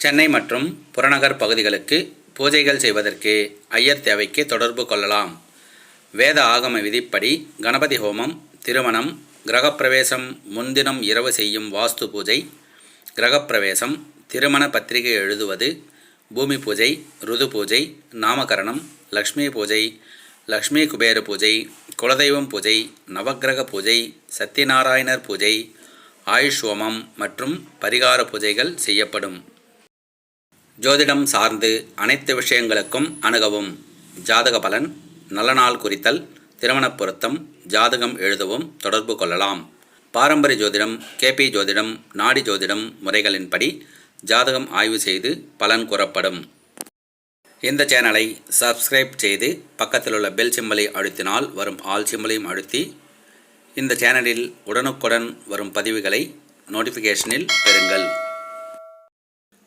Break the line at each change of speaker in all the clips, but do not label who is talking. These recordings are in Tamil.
சென்னை மற்றும் புறநகர் பகுதிகளுக்கு பூஜைகள் செய்வதற்கு ஐயர் தேவைக்கு தொடர்பு கொள்ளலாம். வேத ஆகம விதிப்படி கணபதி ஹோமம் திருமணம் கிரகப்பிரவேசம் முன்தினம் இரவு செய்யும் வாஸ்து பூஜை கிரகப்பிரவேசம் திருமண பத்திரிகை எழுதுவது பூமி பூஜை ருது பூஜை நாமகரணம் லக்ஷ்மி பூஜை லக்ஷ்மி குபேர பூஜை குலதெய்வம் பூஜை நவக்கிரக பூஜை சத்யநாராயணர் பூஜை ஆயுஷ் ஹோமம் மற்றும் பரிகார பூஜைகள் செய்யப்படும். ஜோதிடம் சார்ந்து அனைத்து விஷயங்களுக்கும் அணுகவும். ஜாதக பலன் நல்ல நாள் குறித்தல் திருமணப் பொருத்தம் ஜாதகம் எழுதவும் தொடர்பு கொள்ளலாம். பாரம்பரிய ஜோதிடம் கேபி ஜோதிடம் நாடி ஜோதிடம் முறைகளின்படி ஜாதகம் ஆய்வு செய்து பலன் கூறப்படும். இந்த சேனலை சப்ஸ்கிரைப் செய்து பக்கத்தில் உள்ள பெல் சிம்பலை அழுத்தினால் வரும் ஆல் சிம்பலையும் அழுத்தி இந்த சேனலில் உடனுக்குடன் வரும் பதிவுகளை நோட்டிஃபிகேஷனில் பெறுங்கள்.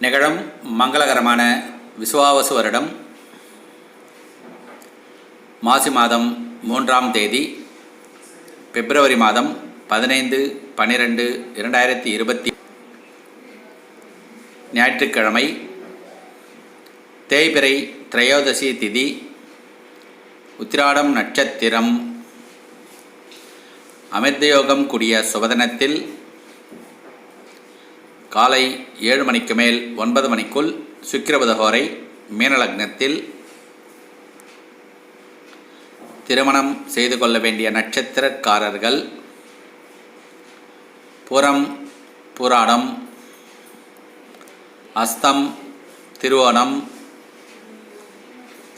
நிகழும் மங்களகரமான விசுவாவசு வருடம் மாசி மாதம் மூன்றாம் தேதி பிப்ரவரி மாதம் பதினைந்து பன்னிரெண்டு இரண்டாயிரத்தி இருபத்தி ஞாயிற்றுக்கிழமை தேய்பிறை திரையோதசி திதி உத்திராடம் நட்சத்திரம். அமிர்தயோகம் கூடிய சுபதனத்தில் காலை ஏழு மணிக்கு மேல் ஒன்பது மணிக்குள் சுக்கிரபதஹோரை மீனலக்னத்தில் திருமணம் செய்து கொள்ள வேண்டிய நட்சத்திரக்காரர்கள் புறம் புராடம் அஸ்தம் திருவோணம்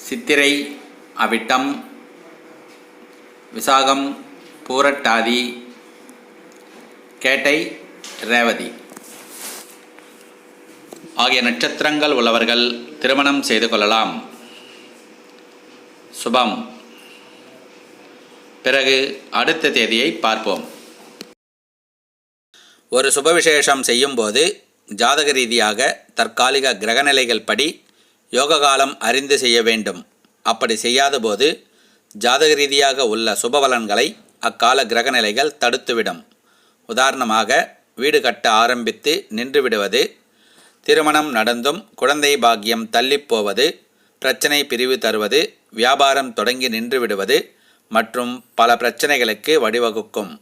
சித்திரை அவிட்டம் விசாகம் பூரட்டாதி கேட்டை ரேவதி. ஆகிய நட்சத்திரங்கள் உள்ளவர்கள் திருமணம் செய்து கொள்ளலாம். சுபம். பிறகு அடுத்த தேதியை பார்ப்போம். ஒரு சுப விசேஷம் செய்யும்போது ஜாதக ரீதியாக தற்காலிக கிரகநிலைகள் படி யோக காலம் அறிந்து செய்ய வேண்டும். அப்படி செய்யாதபோது ஜாதக ரீதியாக உள்ள சுபபலன்களை அக்கால கிரகநிலைகள் தடுத்துவிடும். உதாரணமாக வீடு கட்ட ஆரம்பித்து நின்றுவிடுவது திருமணம் நடந்தும் குழந்தை பாக்கியம் தள்ளிப் போவது பிரச்சனை பிரிவு தருவது வியாபாரம் தொடங்கி நின்று விடுவது மற்றும் பல பிரச்சனைகளுக்கு வழிவகுக்கும்.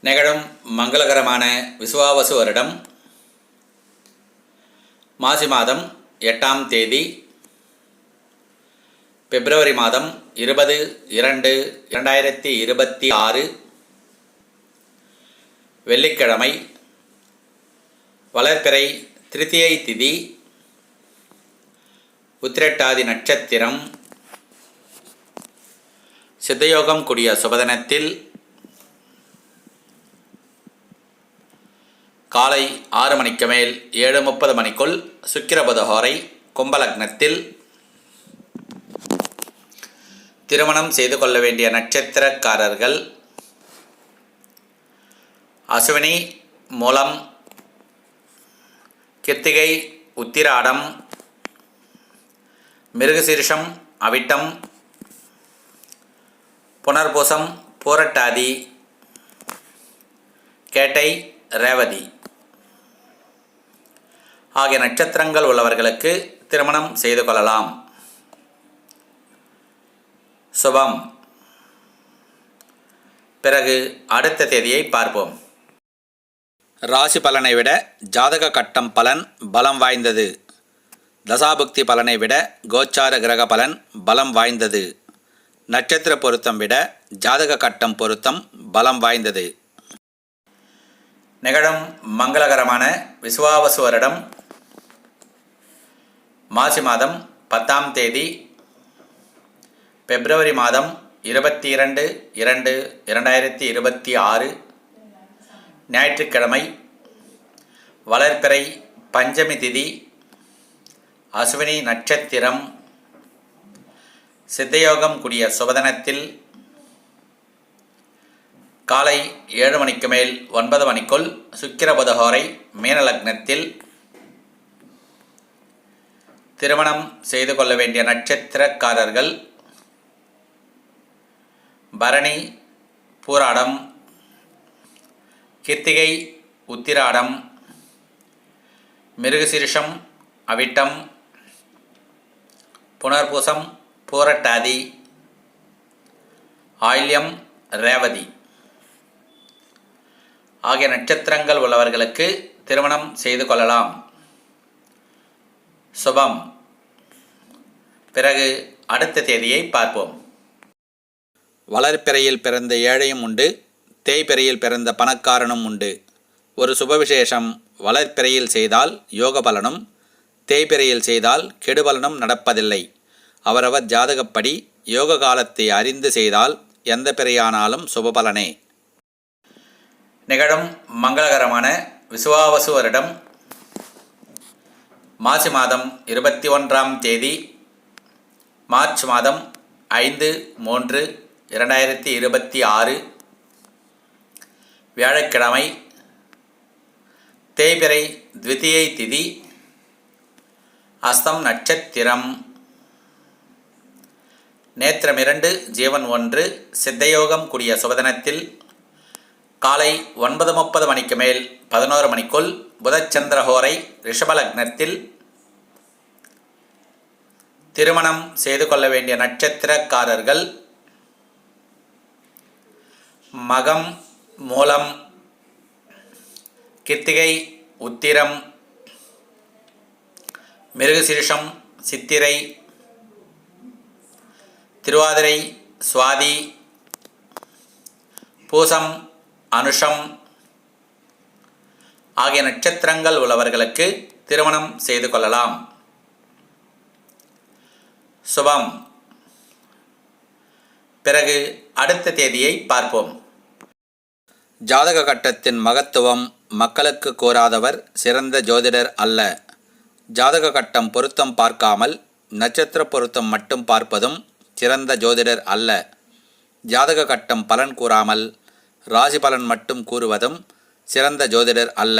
நிகழும் மங்களகரமான விசுவாவசு வருடம் மாசி மாதம் எட்டாம் தேதி பிப்ரவரி மாதம் இருபது இரண்டு இரண்டாயிரத்தி இருபத்தி ஆறு வெள்ளிக்கிழமை வளர்பிறை திருத்தியை திதி உத்திரட்டாதி நட்சத்திரம். சித்தயோகம் கூடிய சுபதனத்தில் காலை ஆறு மணிக்கு மேல் ஏழு முப்பது மணிக்குள் சுக்கிரபுதஹோரை கும்பலக்னத்தில் திருமணம் செய்து கொள்ள வேண்டிய நட்சத்திரக்காரர்கள் அசுவினி மூலம் கித்திகை உத்திராடம் மிருகசீர்ஷம் அவிட்டம் புனர்பூசம் பூரட்டாதி கேட்டை ரேவதி. ஆகிய நட்சத்திரங்கள் உள்ளவர்களுக்கு திருமணம் செய்து கொள்ளலாம். சுபம். பிறகு அடுத்த தேதியை பார்ப்போம். ராசி பலனை விட ஜாதக கட்டம் பலன் பலம் வாய்ந்தது. தசாபக்தி பலனை விட கோச்சார கிரக பலன் பலம் வாய்ந்தது. நட்சத்திர பொருத்தம் விட ஜாதக கட்டம் பொருத்தம் பலம் வாய்ந்தது. நிகழும் மங்களகரமான விசுவாவசு வருடம் மாசி மாதம் பத்தாம் தேதி பிப்ரவரி மாதம் இருபத்தி இரண்டு இரண்டு இரண்டாயிரத்தி இருபத்தி ஆறு ஞாயிற்றுக்கிழமை வளர்பிறை பஞ்சமி திதி அசுவினி நட்சத்திரம் சித்தயோகம் கூடிய சுபதனத்தில் காலை ஏழு மணிக்கு மேல் ஒன்பது மணிக்குள் சுக்கிரபுதஹோரை மீனலக்னத்தில் திருமணம் செய்து கொள்ள வேண்டிய நட்சத்திரக்காரர்கள் பரணி பூராடம் கிருத்திகை உத்திராடம் மிருகசீரிஷம் அவிட்டம் புனர்பூசம் பூரட்டாதி ஆயில்யம் ரேவதி. ஆகிய நட்சத்திரங்கள் உள்ளவர்களுக்கு திருமணம் செய்து கொள்ளலாம். சுபம். பிறகு அடுத்த தேதியை பார்ப்போம். வளர்பிறையில் பிறந்த ஏழையும் உண்டு. தேய்பிறையில் பிறந்த பணக்காரனும் உண்டு. ஒரு சுபவிசேஷம் வளர்ப்பிறையில் செய்தால் யோக பலனும் தேய்பிறையில் செய்தால் கெடுபலனும் நடப்பதில்லை. அவரவர் ஜாதகப்படி யோக காலத்தை அறிந்து செய்தால் எந்த பிறையானாலும் சுபபலனே நிகழும் மங்களகரமான விசுவாவசு வருடம் மாசி மாதம் இருபத்தி ஒன்றாம் தேதி மார்ச் மாதம் ஐந்து மூன்று இரண்டாயிரத்தி இருபத்தி ஆறு வியாழக்கிழமை தேய்பிறை த்விதியை திதி அஸ்தம் நட்சத்திரம். நேத்திரம் இரண்டு ஜீவன் ஒன்று சித்தயோகம் கூடிய சுபதினத்தில் காலை ஒன்பது முப்பது மணிக்கு மேல் பதினோரு மணிக்குள் புதச்சந்திரஹோரை ரிஷபலக்னத்தில் திருமணம் செய்து கொள்ள வேண்டிய நட்சத்திரக்காரர்கள் மகம் மூலம் கிருத்திகை உத்திரம் மிருகசீரிஷம் சித்திரை திருவாதிரை சுவாதி பூசம் அனுஷம் ஆகிய நட்சத்திரங்கள் உள்ளவர்களுக்கு திருமணம் செய்து கொள்ளலாம். சுபம். பிறகு அடுத்த தேதியை பார்ப்போம். ஜாதக கட்டத்தின் மகத்துவம் மக்களுக்கு கூறாதவர் சிறந்த ஜோதிடர் அல்ல. ஜாதக கட்டம் பொருத்தம் பார்க்காமல் நட்சத்திர பொருத்தம் மட்டும் பார்ப்பதும் சிறந்த ஜோதிடர் அல்ல. ஜாதக கட்டம் பலன் கூறாமல் ராசி பலன் மட்டும் கூறுவதும் சிறந்த ஜோதிடர் அல்ல.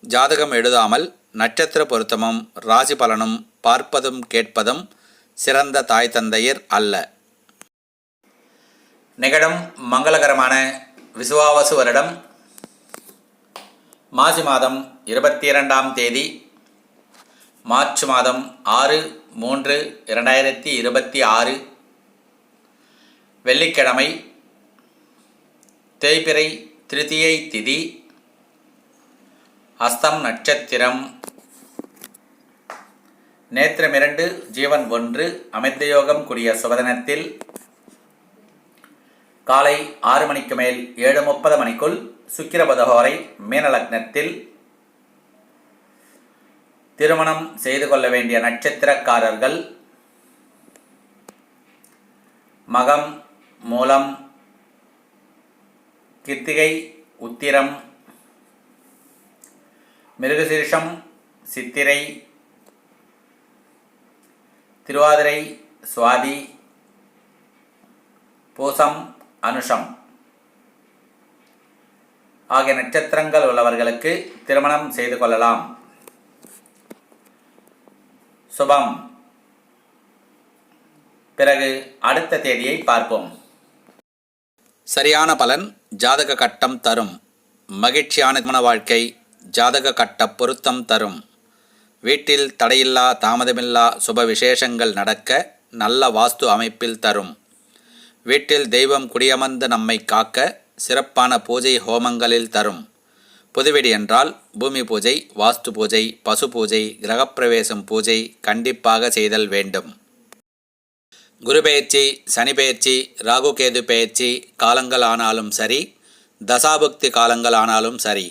ஜாதகம் எழுதாமல் நட்சத்திர பொருத்தமும் ராசி பலனும் பார்ப்பதும் கேட்பதும் சிறந்த தாய் தந்தையர் அல்ல. நிகழும் மங்களகரமான விசுவாவசு வருடம் மாசி மாதம் இருபத்தி இரண்டாம் தேதி மார்ச் மாதம் ஆறு மூன்று இரண்டாயிரத்தி இருபத்தி ஆறு வெள்ளிக்கிழமை தேய்பிறை திருதியை திதி அஸ்தம் நட்சத்திரம் நேத்திரம் இரண்டு ஜீவன் ஒன்று அமிர்தயோகம் கூடிய சுபதனத்தில் காலை ஆறு மணிக்கு மேல் ஏழு முப்பது மணிக்குள் சுக்கிரபதகோரை மீனலக்னத்தில் திருமணம் செய்து கொள்ள வேண்டிய நட்சத்திரக்காரர்கள் மகம் மூலம் கிருத்திகை உத்திரம் மிருகசீர்ஷம் சித்திரை திருவாதிரை சுவாதி பூசம் அனுஷம். ஆகிய நட்சத்திரங்கள் உள்ளவர்களுக்கு திருமணம் செய்து கொள்ளலாம். சுபம். பிறகு அடுத்த தேதியை பார்ப்போம். சரியான பலன் ஜாதக கட்டம் தரும். மகிழ்ச்சியான திருமண வாழ்க்கை ஜாதக கட்ட பொருத்தம் தரும். வீட்டில் தடையில்லா தாமதமில்லா சுப விசேஷங்கள் நடக்க நல்ல வாஸ்து அமைப்பில் தரும். வீட்டில் தெய்வம் குடியமர்ந்து நம்மை காக்க சிறப்பான பூஜை ஹோமங்களில் தரும். புதுவெடி என்றால் பூமி பூஜை வாஸ்து பூஜை பசு பூஜை கிரகப்பிரவேசம் பூஜை கண்டிப்பாக செய்தல் வேண்டும். குரு பெயர்ச்சி சனி பெயர்ச்சி ராகுகேது பெயர்ச்சி காலங்கள் ஆனாலும் சரி தசாபக்தி காலங்கள் ஆனாலும் சரி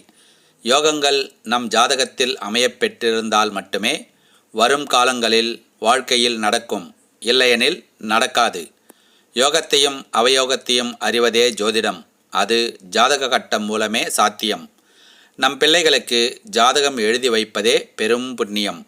யோகங்கள் நம் ஜாதகத்தில் அமையப்பெற்றிருந்தால் மட்டுமே வரும் காலங்களில் வாழ்க்கையில் நடக்கும். இல்லையெனில் நடக்காது. யோகத்தையும் அவயோகத்தையும் அறிவதே ஜோதிடம். அது ஜாதக கட்டம் மூலமே சாத்தியம். நம் பிள்ளைகளுக்கு ஜாதகம் எழுதி வைப்பதே பெரும் புண்ணியம்.